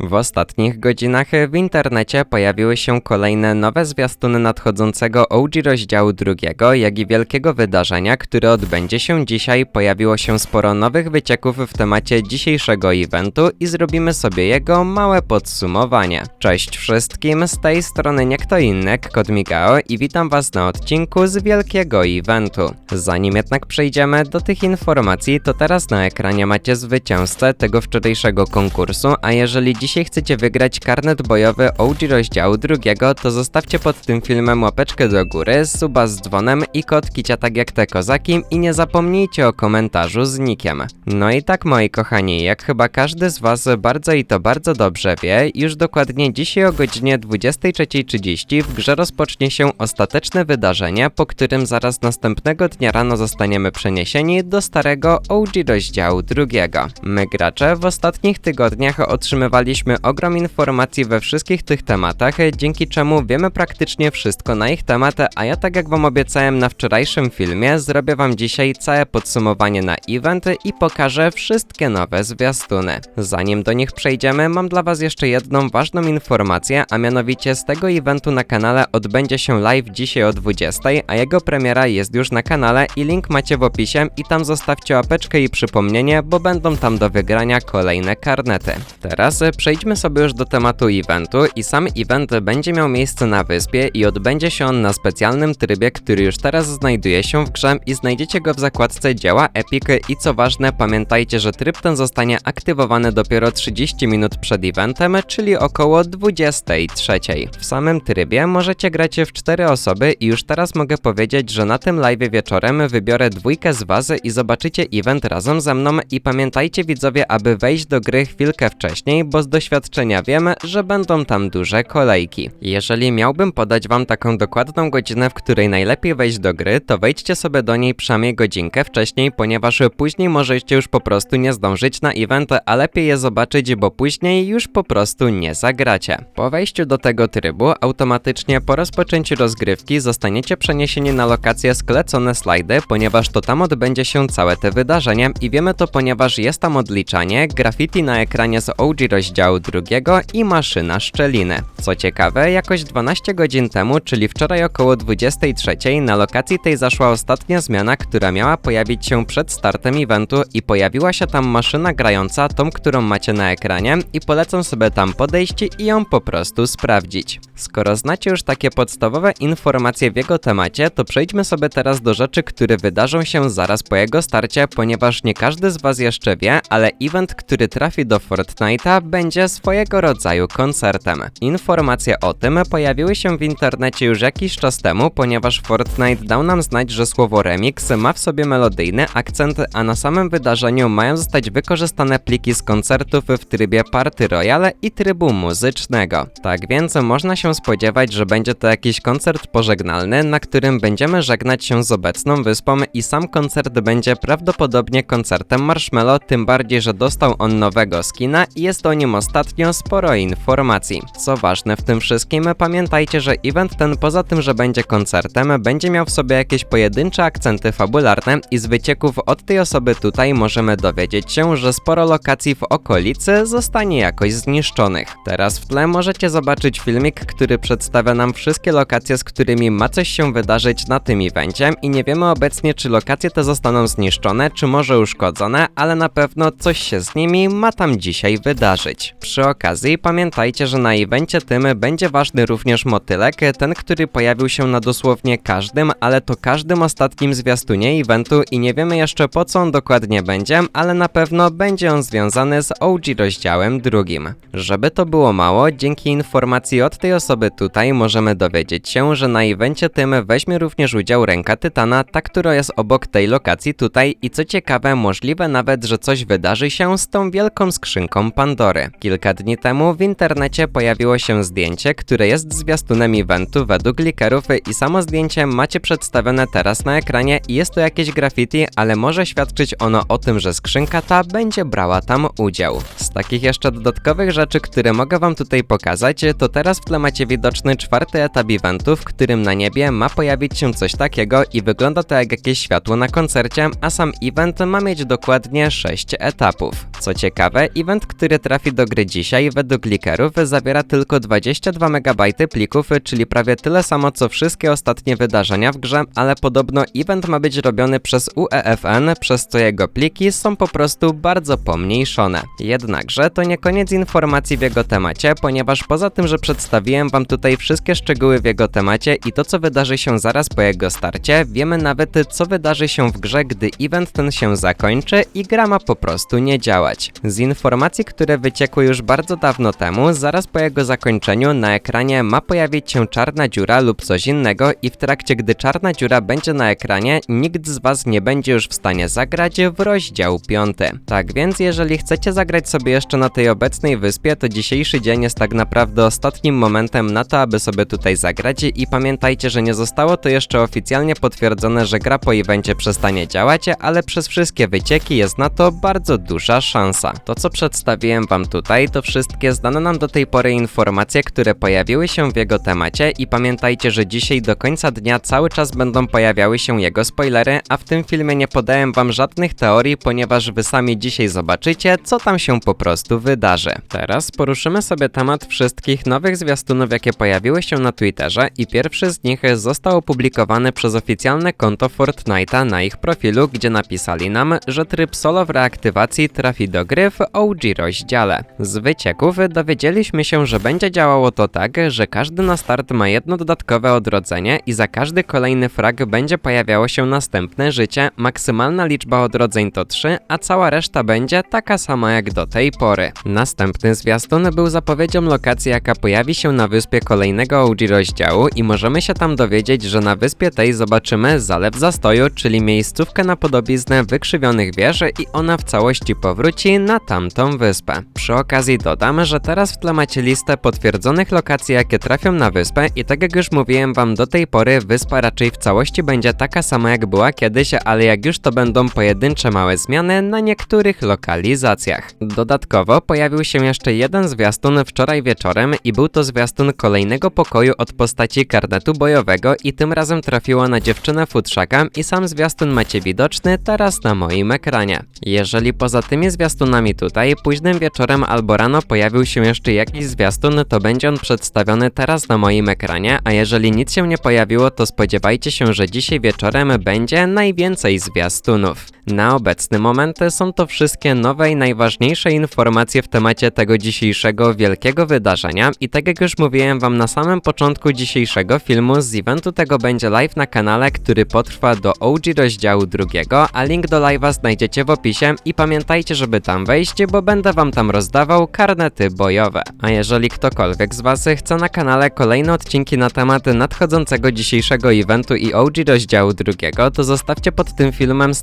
W ostatnich godzinach w internecie pojawiły się kolejne nowe zwiastuny nadchodzącego OG rozdziału drugiego, jak i wielkiego wydarzenia, które odbędzie się dzisiaj. Pojawiło się sporo nowych wycieków w temacie dzisiejszego eventu i zrobimy sobie jego małe podsumowanie. Cześć wszystkim, z tej strony nie kto inny, Kod Migao i witam was na odcinku z wielkiego eventu. Zanim jednak przejdziemy do tych informacji, to teraz na ekranie macie zwycięzcę tego wczorajszego konkursu, a jeżeli dzisiaj chcecie wygrać karnet bojowy OG rozdziału drugiego, to zostawcie pod tym filmem łapeczkę do góry, suba z dzwonem i kod kicia tak jak te kozaki i nie zapomnijcie o komentarzu z nikiem. No i tak moi kochani, jak chyba każdy z was bardzo i to bardzo dobrze wie, już dokładnie dzisiaj o godzinie 23.30 w grze rozpocznie się ostateczne wydarzenie, po którym zaraz następnego dnia rano zostaniemy przeniesieni do starego OG rozdziału drugiego. My gracze w ostatnich tygodniach otrzymywaliśmy ogrom informacji we wszystkich tych tematach, dzięki czemu wiemy praktycznie wszystko na ich temat, a ja tak jak wam obiecałem na wczorajszym filmie, zrobię wam dzisiaj całe podsumowanie na event i pokażę wszystkie nowe zwiastuny. Zanim do nich przejdziemy, mam dla was jeszcze jedną ważną informację, a mianowicie z tego eventu na kanale odbędzie się live dzisiaj o 20, a jego premiera jest już na kanale i link macie w opisie i tam zostawcie łapeczkę i przypomnienie, bo będą tam do wygrania kolejne karnety. Teraz przejdźmy sobie już do tematu eventu i sam event będzie miał miejsce na wyspie i odbędzie się on na specjalnym trybie, który już teraz znajduje się w grze i znajdziecie go w zakładce dzieła Epic i co ważne pamiętajcie, że tryb ten zostanie aktywowany dopiero 30 minut przed eventem, czyli około 23. W samym trybie możecie grać w 4 osoby i już teraz mogę powiedzieć, że na tym live wieczorem wybiorę dwójkę z was i zobaczycie event razem ze mną i pamiętajcie widzowie, aby wejść do gry chwilkę wcześniej, bo doświadczenia wiem, że będą tam duże kolejki. Jeżeli miałbym podać wam taką dokładną godzinę, w której najlepiej wejść do gry, to wejdźcie sobie do niej przynajmniej godzinkę wcześniej, ponieważ później możecie już po prostu nie zdążyć na event, a lepiej je zobaczyć, bo później już po prostu nie zagracie. Po wejściu do tego trybu, automatycznie po rozpoczęciu rozgrywki zostaniecie przeniesieni na lokację sklecone slajdy, ponieważ to tam odbędzie się całe te wydarzenie i wiemy to, ponieważ jest tam odliczanie, graffiti na ekranie z OG rozdziału drugiego i maszyna szczeliny. Co ciekawe, jakoś 12 godzin temu, czyli wczoraj około 23, na lokacji tej zaszła ostatnia zmiana, która miała pojawić się przed startem eventu i pojawiła się tam maszyna grająca, tą, którą macie na ekranie i polecam sobie tam podejść i ją po prostu sprawdzić. Skoro znacie już takie podstawowe informacje w jego temacie, to przejdźmy sobie teraz do rzeczy, które wydarzą się zaraz po jego starcie, ponieważ nie każdy z was jeszcze wie, ale event, który trafi do Fortnite'a będzie swojego rodzaju koncertem. Informacje o tym pojawiły się w internecie już jakiś czas temu, ponieważ Fortnite dał nam znać, że słowo remix ma w sobie melodyjny akcent, a na samym wydarzeniu mają zostać wykorzystane pliki z koncertów w trybie Party Royale i trybu muzycznego. Tak więc można się spodziewać, że będzie to jakiś koncert pożegnalny, na którym będziemy żegnać się z obecną wyspą i sam koncert będzie prawdopodobnie koncertem Marshmallow, tym bardziej, że dostał on nowego skina i jest o nim ostatnio sporo informacji. Co ważne w tym wszystkim, pamiętajcie, że event ten poza tym, że będzie koncertem, będzie miał w sobie jakieś pojedyncze akcenty fabularne i z wycieków od tej osoby tutaj możemy dowiedzieć się, że sporo lokacji w okolicy zostanie jakoś zniszczonych. Teraz w tle możecie zobaczyć filmik, który przedstawia nam wszystkie lokacje, z którymi ma coś się wydarzyć na tym evencie i nie wiemy obecnie, czy lokacje te zostaną zniszczone, czy może uszkodzone, ale na pewno coś się z nimi ma tam dzisiaj wydarzyć. Przy okazji pamiętajcie, że na evencie tym będzie ważny również motylek, ten, który pojawił się na dosłownie każdym, ale to każdym ostatnim zwiastunie eventu i nie wiemy jeszcze po co on dokładnie będzie, ale na pewno będzie on związany z OG rozdziałem drugim. Żeby to było mało, dzięki informacji od tej osoby tutaj możemy dowiedzieć się, że na evencie tym weźmie również udział ręka Tytana, ta, która jest obok tej lokacji tutaj i co ciekawe, możliwe nawet, że coś wydarzy się z tą wielką skrzynką Pandory. Kilka dni temu w internecie pojawiło się zdjęcie, które jest zwiastunem eventu według likerów i samo zdjęcie macie przedstawione teraz na ekranie i jest to jakieś graffiti, ale może świadczyć ono o tym, że skrzynka ta będzie brała tam udział. Z takich jeszcze dodatkowych rzeczy, które mogę wam tutaj pokazać, to teraz w tle macie widoczny czwarty etap eventu, w którym na niebie ma pojawić się coś takiego i wygląda to jak jakieś światło na koncercie, a sam event ma mieć dokładnie 6 etapów. Co ciekawe, event, który trafi do gry dzisiaj według likerów zawiera tylko 22 MB plików, czyli prawie tyle samo co wszystkie ostatnie wydarzenia w grze, ale podobno event ma być robiony przez UEFN, przez co jego pliki są po prostu bardzo pomniejszone. Jednakże to nie koniec informacji w jego temacie, ponieważ poza tym, że przedstawiłem wam tutaj wszystkie szczegóły w jego temacie i to co wydarzy się zaraz po jego starcie, wiemy nawet co wydarzy się w grze, gdy event ten się zakończy i gra ma po prostu nie działać. Z informacji, które wyciekły już bardzo dawno temu, zaraz po jego zakończeniu na ekranie ma pojawić się czarna dziura lub coś innego i w trakcie gdy czarna dziura będzie na ekranie, nikt z was nie będzie już w stanie zagrać w rozdział 5. Tak więc jeżeli chcecie zagrać sobie jeszcze na tej obecnej wyspie, to dzisiejszy dzień jest tak naprawdę ostatnim momentem na to, aby sobie tutaj zagrać i pamiętajcie, że nie zostało to jeszcze oficjalnie potwierdzone, że gra po evencie przestanie działać, ale przez wszystkie wycieki jest na to bardzo duża szansa. To co przedstawiłem wam tutaj, to wszystkie znane nam do tej pory informacje, które pojawiły się w jego temacie i pamiętajcie, że dzisiaj do końca dnia cały czas będą pojawiały się jego spoilery, a w tym filmie nie podałem wam żadnych teorii, ponieważ wy sami dzisiaj zobaczycie, co tam się po prostu wydarzy. Teraz poruszymy sobie temat wszystkich nowych zwiastunów, jakie pojawiły się na Twitterze i pierwszy z nich został opublikowany przez oficjalne konto Fortnite'a na ich profilu, gdzie napisali nam, że tryb solo w reaktywacji trafi do gry w OG rozdziale. Z wycieków dowiedzieliśmy się, że będzie działało to tak, że każdy na start ma jedno dodatkowe odrodzenie i za każdy kolejny frag będzie pojawiało się następne życie. Maksymalna liczba odrodzeń to 3, a cała reszta będzie taka sama jak do tej pory. Następny zwiastun był zapowiedzią lokacji, jaka pojawi się na wyspie kolejnego OG rozdziału i możemy się tam dowiedzieć, że na wyspie tej zobaczymy zalew zastoju, czyli miejscówkę na podobiznę wykrzywionych wież i ona w całości powróci na tamtą wyspę. Przy okazji dodam, że teraz w tle macie listę potwierdzonych lokacji, jakie trafią na wyspę i tak jak już mówiłem wam do tej pory, wyspa raczej w całości będzie taka sama jak była kiedyś, ale jak już to będą pojedyncze małe zmiany na niektórych lokalizacjach. Dodatkowo pojawił się jeszcze jeden zwiastun wczoraj wieczorem i był to zwiastun kolejnego pokoju od postaci karnetu bojowego i tym razem trafiło na dziewczynę futrzaka i sam zwiastun macie widoczny teraz na moim ekranie. Jeżeli poza tymi zwiastunami tutaj późnym wieczorem albo rano pojawił się jeszcze jakiś zwiastun, to będzie on przedstawiony teraz na moim ekranie, a jeżeli nic się nie pojawiło, to spodziewajcie się, że dzisiaj wieczorem będzie najwięcej zwiastunów. Na obecny moment są to wszystkie nowe i najważniejsze informacje w temacie tego dzisiejszego wielkiego wydarzenia i tak jak już mówiłem wam na samym początku dzisiejszego filmu, z eventu tego będzie live na kanale, który potrwa do OG rozdziału drugiego, a link do live'a znajdziecie w opisie i pamiętajcie, żeby tam wejść, bo będę wam tam rozdawał karnety bojowe. A jeżeli ktokolwiek z was chce na kanale kolejne odcinki na temat nadchodzącego dzisiejszego eventu i OG rozdziału drugiego, to zostawcie pod tym filmem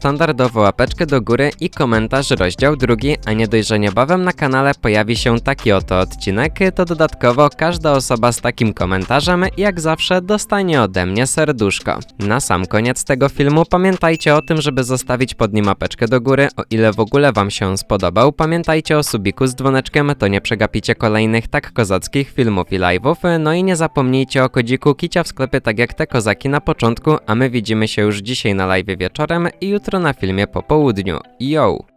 standardowo łapeczkę do góry i komentarz rozdział drugi, a nie dość, że niebawem na kanale pojawi się taki oto odcinek, to dodatkowo każda osoba z takim komentarzem jak zawsze dostanie ode mnie serduszko. Na sam koniec tego filmu pamiętajcie o tym, żeby zostawić pod nim łapeczkę do góry, o ile w ogóle wam się spodobał. Pamiętajcie o subiku z dzwoneczkiem, to nie przegapicie kolejnych tak kozackich filmów i live'ów. No i nie zapomnijcie o kodziku Kicia w sklepie tak jak te kozaki na początku, a my widzimy się już dzisiaj na live wieczorem i jutro na filmie południu. Yo!